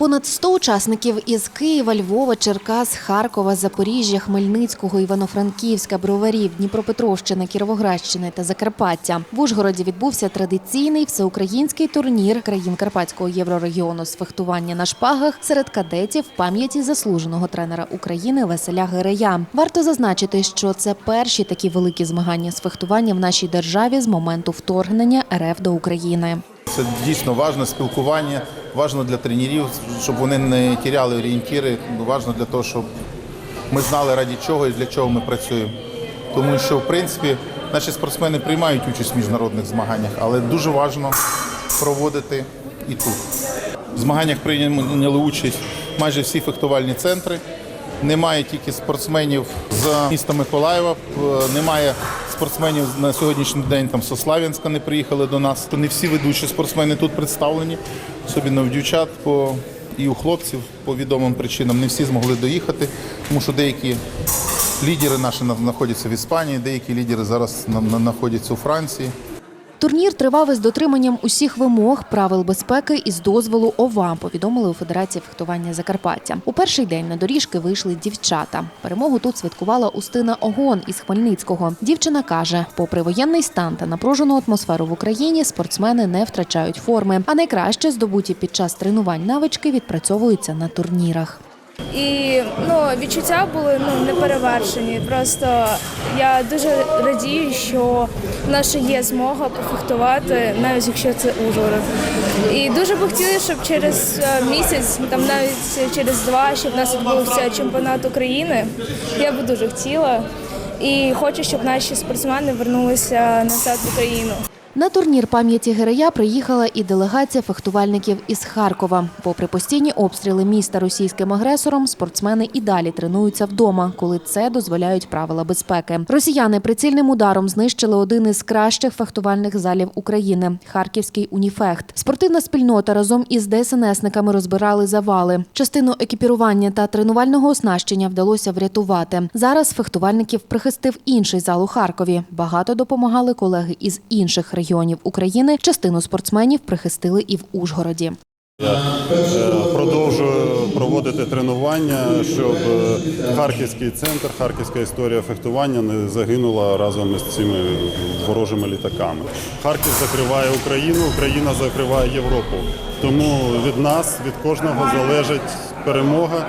Понад 100 учасників із Києва, Львова, Черкас, Харкова, Запоріжжя, Хмельницького, Івано-Франківська, Броварів, Дніпропетровщини, Кіровоградщини та Закарпаття. В Ужгороді відбувся традиційний всеукраїнський турнір країн Карпатського єврорегіону з фехтування на шпагах серед кадетів в пам'яті заслуженого тренера України Василя Гирея. Варто зазначити, що це перші такі великі змагання з фехтування в нашій державі з моменту вторгнення РФ до України. Це дійсно важне спілкування, важно для тренерів, щоб вони не тіряли орієнтири. Важно для того, щоб ми знали раді чого і для чого ми працюємо. Тому що, в принципі, наші спортсмени приймають участь в міжнародних змаганнях, але дуже важливо проводити і тут. В змаганнях прийняли участь майже всі фехтувальні центри. Немає тільки спортсменів з міста Миколаєва, е, немає спортсменів на сьогоднішній день там Сослав'янська Слав'янська не приїхали до нас. То не всі ведучі спортсмени тут представлені, особливо в дівчат по і у хлопців по відомим причинам. Не всі змогли доїхати, тому що деякі лідери наші знаходяться в Іспанії, деякі лідери зараз на- на- знаходяться у Франції. Турнір тривав із дотриманням усіх вимог, правил безпеки і з дозволу ОВА, повідомили у Федерації фехтування Закарпаття. У перший день на доріжки вийшли дівчата. Перемогу тут святкувала Устина Огон із Хмельницького. Дівчина каже, попри воєнний стан та напружену атмосферу в Україні, спортсмени не втрачають форми. А найкраще здобуті під час тренувань навички відпрацьовуються на турнірах. І ну, відчуття були ну, неперевершені. Просто я дуже радію, що в нас ще є змога пофехтувати, навіть якщо це Ужгород. І дуже би хотіли, щоб через е, місяць, там навіть через два, щоб в нас відбувся чемпіонат України. Я би дуже хотіла. І хочу, щоб наші спортсмени вернулися назад в Україну. На турнір пам'яті Герея приїхала і делегація фехтувальників із Харкова. Попри постійні обстріли міста російським агресором, спортсмени і далі тренуються вдома, коли це дозволяють правила безпеки. Росіяни прицільним ударом знищили один із кращих фехтувальних залів України Харківський уніфехт. Спортивна спільнота разом із ДСНСниками розбирали завали. Частину екіпірування та тренувального оснащення вдалося врятувати. Зараз фехтувальників прихистив інший зал у Харкові. Багато допомагали колеги із інших регіонів України. Частину спортсменів прихистили і в Ужгороді. Я е, продовжую проводити тренування, щоб е, харківський центр, харківська історія фехтування не загинула разом із цими ворожими літаками. Харків закриває Україну, Україна закриває Європу. Тому від нас, від кожного залежить перемога.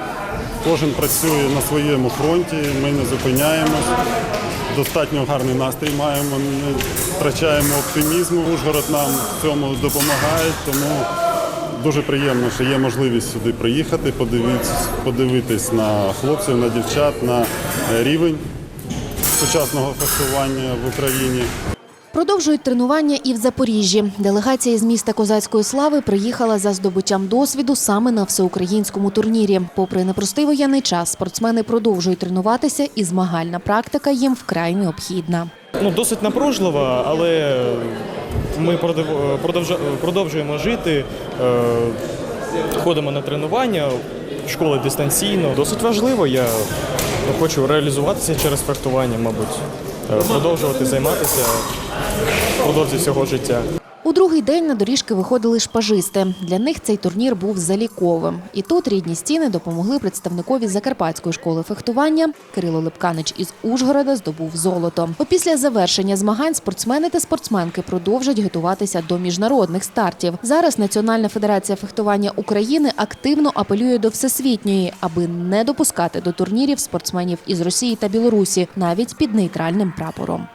Кожен працює на своєму фронті, ми не зупиняємось. Достатньо гарний настрій маємо, не втрачаємо оптимізму. Ужгород нам в цьому допомагає, тому дуже приємно, що є можливість сюди приїхати, подивитись, подивитись на хлопців, на дівчат, на рівень сучасного фехтування в Україні. Продовжують тренування і в Запоріжжі. Делегація з міста Козацької слави приїхала за здобуттям досвіду саме на всеукраїнському турнірі. Попри непростий воєнний час, спортсмени продовжують тренуватися, і змагальна практика їм вкрай необхідна. ну, досить напружлива, але ми продов- продовжуємо жити, е, ходимо на тренування, школи дистанційно. Досить важливо. Я хочу реалізуватися через фехтування, мабуть, продовжувати займатися впродовж всього життя. Другий день на доріжки виходили шпажисти. Для них цей турнір був заліковим. І тут рідні стіни допомогли представникові Закарпатської школи фехтування. Кирило Липканич із Ужгорода здобув золото. Опісля завершення змагань спортсмени та спортсменки продовжать готуватися до міжнародних стартів. Зараз Національна федерація фехтування України активно апелює до всесвітньої, аби не допускати до турнірів спортсменів із Росії та Білорусі навіть під нейтральним прапором.